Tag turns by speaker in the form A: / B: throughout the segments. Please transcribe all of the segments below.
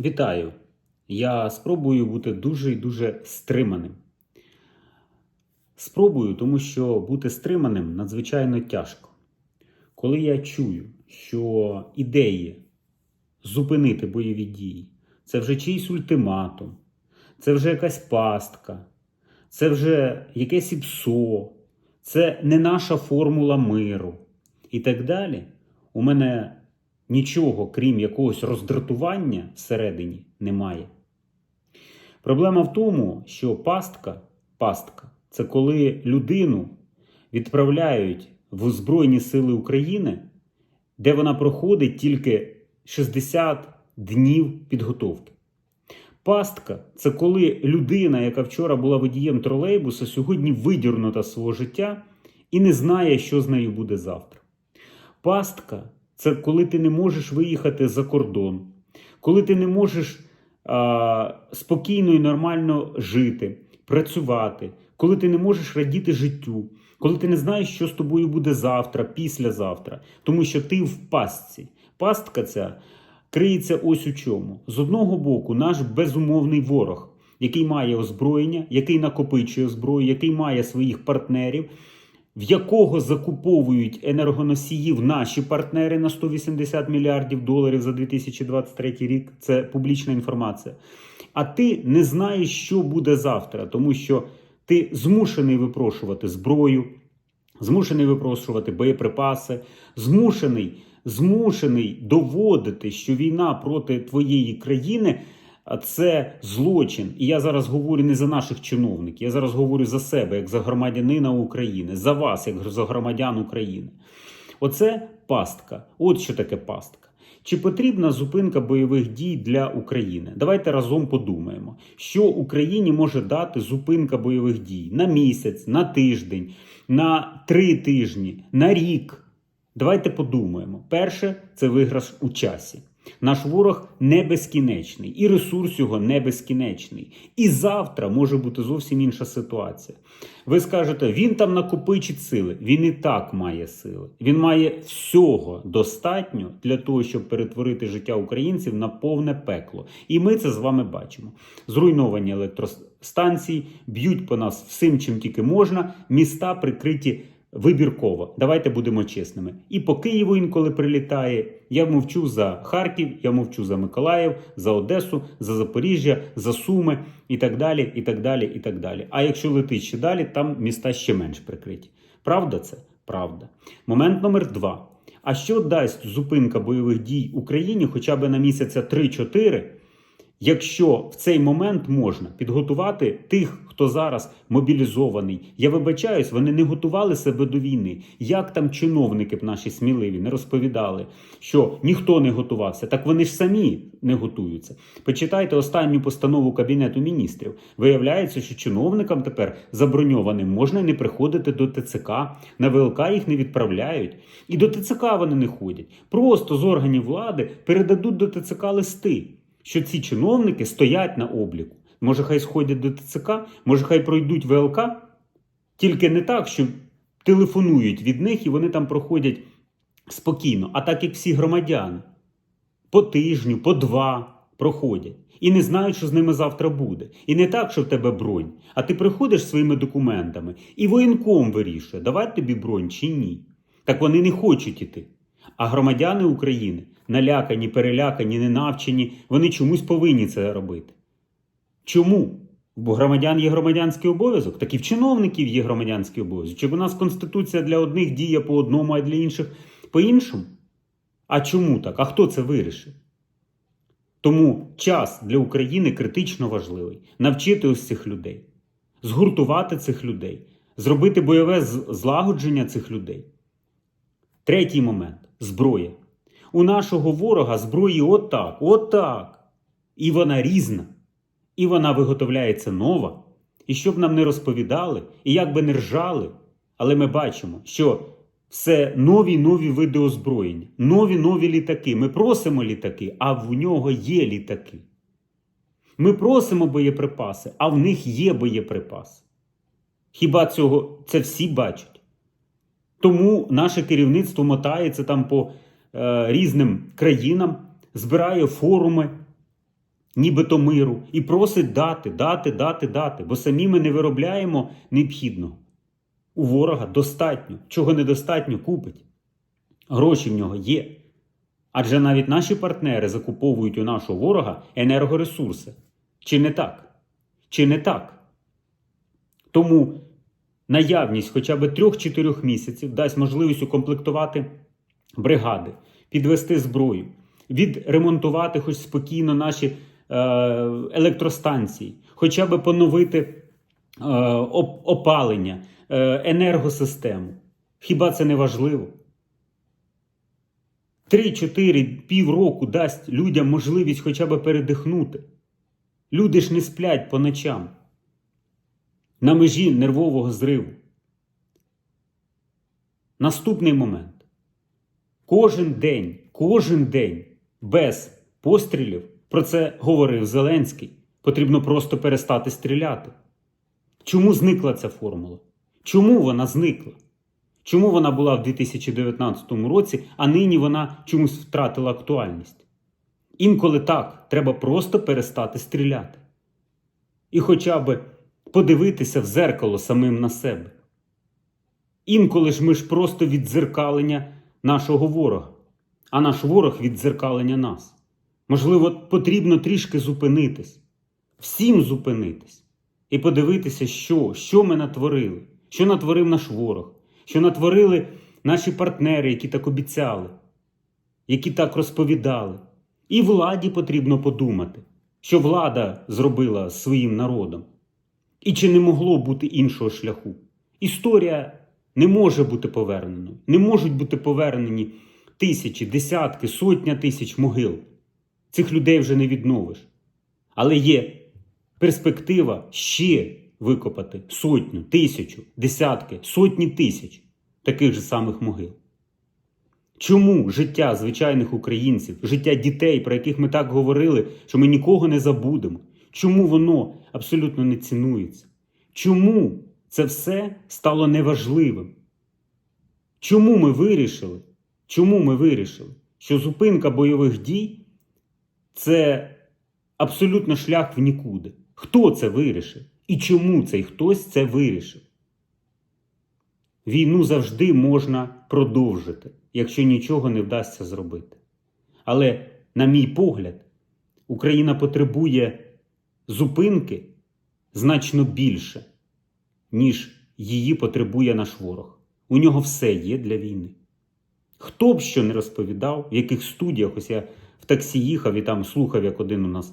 A: Вітаю! Я спробую бути дуже і дуже стриманим. Спробую, тому що бути стриманим надзвичайно тяжко. Коли я чую, що ідеї зупинити бойові дії це вже чийсь ультиматум, це вже якась пастка, це вже якесь ІПСО, це не наша формула миру і так далі, у мене нічого, крім якогось роздратування всередині, немає. Проблема в тому, що пастка, пастка це коли людину відправляють в Збройні Сили України, де вона проходить тільки 60 днів підготовки. Пастка це коли людина, яка вчора була водієм тролейбуса, сьогодні видірнута з свого життя і не знає, що з нею буде завтра. Пастка це коли ти не можеш виїхати за кордон, коли ти не можеш а, спокійно і нормально жити, працювати, коли ти не можеш радіти життю, коли ти не знаєш, що з тобою буде завтра, післязавтра, тому що ти в пастці. Пастка ця криється ось у чому. З одного боку, наш безумовний ворог, який має озброєння, який накопичує зброю, який має своїх партнерів, в якого закуповують енергоносіїв наші партнери на 180 мільярдів доларів за 2023 рік. Це публічна інформація. А ти не знаєш, що буде завтра, тому що ти змушений випрошувати зброю, змушений випрошувати боєприпаси, змушений, змушений доводити, що війна проти твоєї країни. Це злочин. І я зараз говорю не за наших чиновників, я зараз говорю за себе, як за громадянина України, за вас, як за громадян України. Оце пастка. От що таке пастка. Чи потрібна зупинка бойових дій для України? Давайте разом подумаємо, що Україні може дати зупинка бойових дій на місяць, на тиждень, на три тижні, на рік. Давайте подумаємо. Перше це виграш у часі. Наш ворог не безкінечний, і ресурс його не безкінечний. І завтра може бути зовсім інша ситуація. Ви скажете, він там накопичить сили. Він і так має сили. Він має всього достатньо для того, щоб перетворити життя українців на повне пекло. І ми це з вами бачимо. Зруйновані електростанції б'ють по нас всім, чим тільки можна. Міста прикриті. Вибірково, давайте будемо чесними. І по Києву інколи прилітає. Я мовчу за Харків, я мовчу за Миколаїв, за Одесу, за Запоріжжя, за Суми і так далі. і так далі, і так далі. А якщо летить ще далі, там міста ще менш прикриті. Правда це? Правда. Момент номер два. А що дасть зупинка бойових дій Україні хоча б на місяця 3-4, якщо в цей момент можна підготувати тих, хто зараз мобілізований. Я вибачаюсь, вони не готували себе до війни. Як там чиновники б наші сміливі не розповідали, що ніхто не готувався, так вони ж самі не готуються. Почитайте останню постанову Кабінету міністрів. Виявляється, що чиновникам тепер заброньованим можна не приходити до ТЦК, на ВЛК їх не відправляють. І до ТЦК вони не ходять. Просто з органів влади передадуть до ТЦК листи, що ці чиновники стоять на обліку. Може, хай сходять до ТЦК, може, хай пройдуть ВЛК, тільки не так, що телефонують від них і вони там проходять спокійно, а так як всі громадяни по тижню, по два проходять. І не знають, що з ними завтра буде. І не так, що в тебе бронь, а ти приходиш своїми документами, і воєнком вирішує, давати тобі бронь чи ні. Так вони не хочуть іти. А громадяни України налякані, перелякані, ненавчені, вони чомусь повинні це робити. Чому? Бо громадян є громадянський обов'язок, так і в чиновників є громадянський обов'язок. Чи в нас Конституція для одних діє по одному, а для інших по іншому? А чому так? А хто це вирішив? Тому час для України критично важливий. Навчити ось цих людей, згуртувати цих людей, зробити бойове злагодження цих людей. Третій момент зброя. У нашого ворога зброї отак, отак. І вона різна. І вона виготовляється нова. І щоб нам не розповідали, і як би не ржали, але ми бачимо, що все нові нові види озброєння, нові нові літаки. Ми просимо літаки, а в нього є літаки. Ми просимо боєприпаси, а в них є боєприпаси. Хіба цього це всі бачать? Тому наше керівництво мотається там по е, різним країнам, збирає форуми нібито миру, і просить дати, дати, дати, дати, бо самі ми не виробляємо необхідного. У ворога достатньо, чого недостатньо купить. Гроші в нього є. Адже навіть наші партнери закуповують у нашого ворога енергоресурси. Чи не так? Чи не так? Тому наявність хоча б 3-4 місяців дасть можливість укомплектувати бригади, підвести зброю, відремонтувати хоч спокійно наші е, електростанції, хоча б поновити е, опалення, е, енергосистему. Хіба це не важливо? 3-4 півроку дасть людям можливість хоча б передихнути. Люди ж не сплять по ночам на межі нервового зриву. Наступний момент. Кожен день, кожен день без пострілів, про це говорив Зеленський, потрібно просто перестати стріляти. Чому зникла ця формула? Чому вона зникла? Чому вона була в 2019 році, а нині вона чомусь втратила актуальність? Інколи так, треба просто перестати стріляти. І хоча б подивитися в зеркало самим на себе. Інколи ж ми ж просто віддзеркалення нашого ворога, а наш ворог віддзеркалення нас. Можливо, потрібно трішки зупинитись, всім зупинитись і подивитися, що, що ми натворили, що натворив наш ворог, що натворили наші партнери, які так обіцяли, які так розповідали. І владі потрібно подумати, що влада зробила своїм народом. І чи не могло бути іншого шляху? Історія не може бути поверненою. Не можуть бути повернені тисячі, десятки, сотня тисяч могил. Цих людей вже не відновиш. Але є перспектива ще викопати сотню, тисячу, десятки, сотні тисяч таких же самих могил. Чому життя звичайних українців, життя дітей, про яких ми так говорили, що ми нікого не забудемо? Чому воно абсолютно не цінується? Чому це все стало неважливим? Чому ми вирішили? Чому ми вирішили, що зупинка бойових дій це абсолютно шлях в нікуди? Хто це вирішив? І чому цей хтось це вирішив? Війну завжди можна продовжити, якщо нічого не вдасться зробити. Але, на мій погляд, Україна потребує зупинки значно більше, ніж її потребує наш ворог. У нього все є для війни. Хто б що не розповідав, в яких студіях, ось я в таксі їхав і там слухав, як один у нас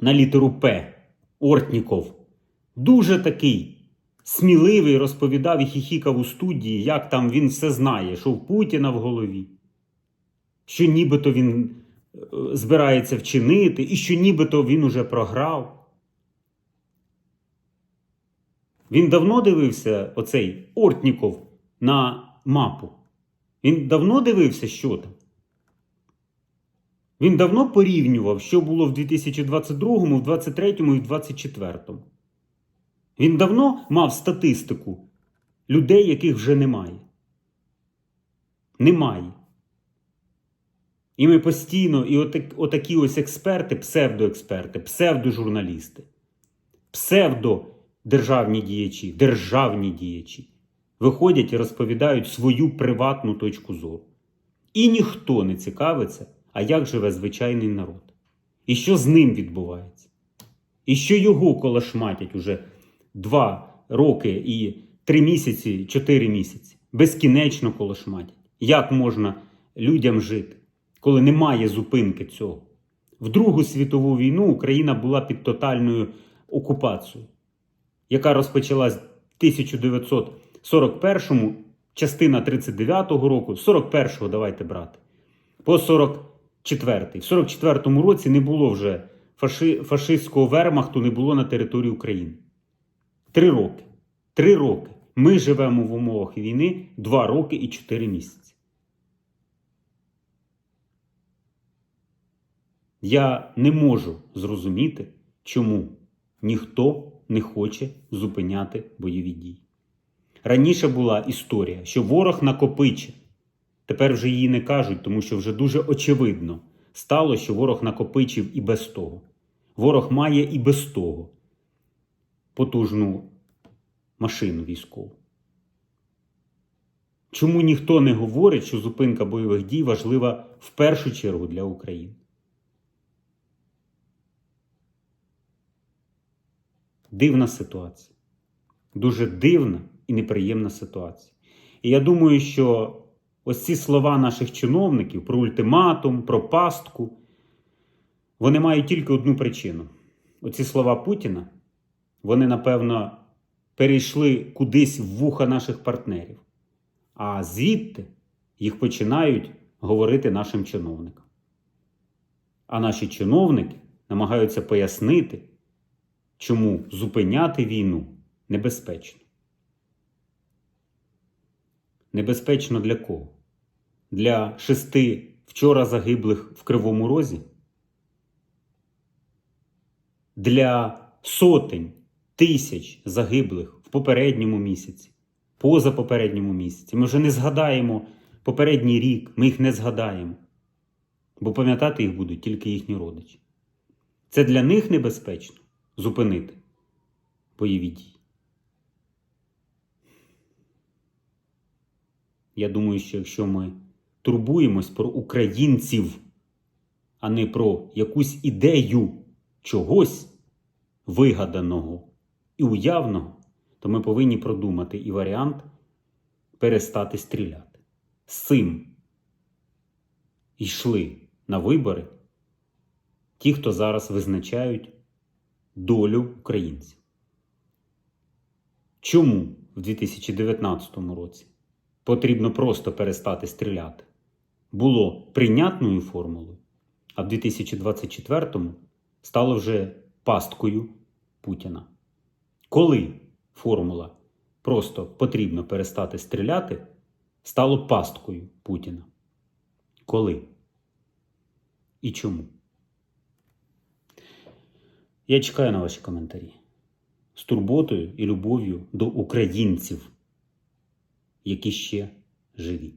A: на літеру П Ортніков. Дуже такий сміливий розповідав і хіхікав у студії, як там він все знає, що в Путіна в голові, що нібито він збирається вчинити, і що нібито він уже програв. Він давно дивився, оцей Ортніков, на мапу. Він давно дивився, що там. Він давно порівнював, що було в 2022, в 2023 і в 2024. Він давно мав статистику людей, яких вже немає. Немає. І ми постійно, і отак, отакі ось експерти, псевдоексперти, псевдожурналісти, псевдодержавні діячі, державні діячі виходять і розповідають свою приватну точку зору. І ніхто не цікавиться, а як живе звичайний народ. І що з ним відбувається. І що його колошматять уже два роки і три місяці, чотири місяці. Безкінечно колошматять. Як можна людям жити, коли немає зупинки цього? В Другу світову війну Україна була під тотальною окупацією, яка розпочалась в 1941-му, частина 39-го року, 41-го давайте брати, по 44-й. В 44-му році не було вже фаши, фашистського вермахту, не було на території України. Три роки. Три роки. Ми живемо в умовах війни два роки і чотири місяці. Я не можу зрозуміти, чому ніхто не хоче зупиняти бойові дії. Раніше була історія, що ворог накопиче. Тепер вже її не кажуть, тому що вже дуже очевидно стало, що ворог накопичив і без того. Ворог має і без того потужну машину військову. Чому ніхто не говорить, що зупинка бойових дій важлива в першу чергу для України? Дивна ситуація. Дуже дивна і неприємна ситуація. І я думаю, що ось ці слова наших чиновників про ультиматум, про пастку, вони мають тільки одну причину. Оці слова Путіна, вони, напевно, перейшли кудись в вуха наших партнерів. А звідти їх починають говорити нашим чиновникам. А наші чиновники намагаються пояснити, чому зупиняти війну небезпечно. Небезпечно для кого? Для шести вчора загиблих в Кривому Розі? Для сотень тисяч загиблих в попередньому місяці, позапопередньому місяці. Ми вже не згадаємо попередній рік, ми їх не згадаємо. Бо пам'ятати їх будуть тільки їхні родичі. Це для них небезпечно зупинити бойові дії. Я думаю, що якщо ми турбуємось про українців, а не про якусь ідею чогось вигаданого і уявного, то ми повинні продумати і варіант перестати стріляти. З цим йшли на вибори ті, хто зараз визначають долю українців. Чому в 2019 році потрібно просто перестати стріляти? Було прийнятною формулою, а в 2024 стало вже пасткою Путіна. Коли формула просто потрібно перестати стріляти, стало пасткою Путіна? Коли? І чому? Я чекаю на ваші коментарі з турботою і любов'ю до українців, які ще живі.